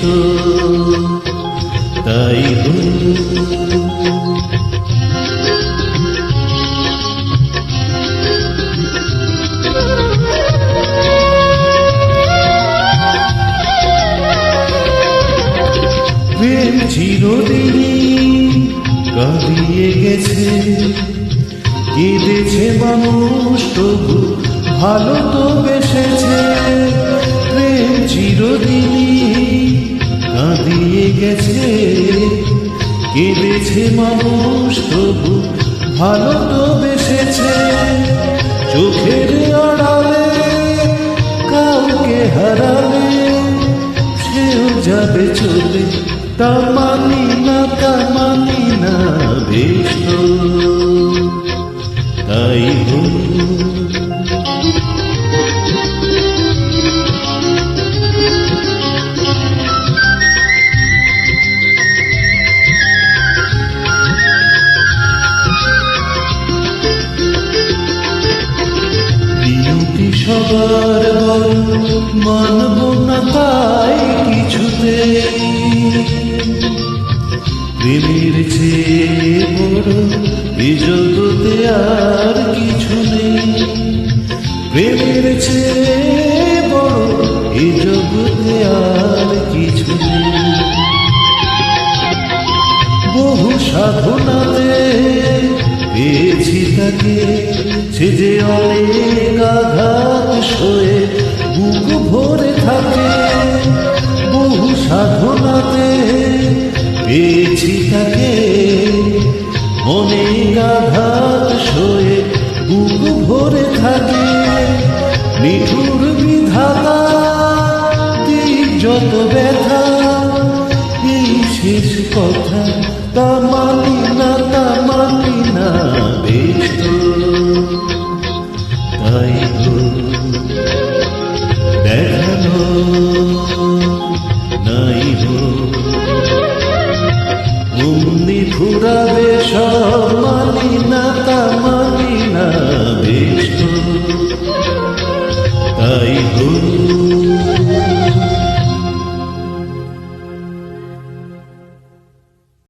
তো তাই প্রেম চিরদিনই কাঁদিয়ে গেছে। কেঁদেছে মানুষ তবু ভালো তো বেসেছে। গেছে। কেঁদেছে মানুষ তবু, ভালো তো বেসেছে। চোখের আড়ালে, কাউকে হারালে, সেও যাবে চলে তা মানি না তা মানি না, বেশ তাই হোক সবার বল মানব না তাই কিছুতে। প্রেমের চেয়ে বড় এ জগতে আর কিছু নেই। প্রেমের চেয়ে বড় এ জগতে আর কিছু নেই। বহু সাধনাতে পেয়েছি তাকে, সে যে অনেক আঘাত সয়ে বুক ভরে থাকে। বহু সাধনাতে পেয়েছি তাকে, অনেক আঘাত সয়ে বুক ভরে থাকে। নিঠুর বিধাতা যত ব্যথা কিছু কথা তা মানি না তা মানি না বেশ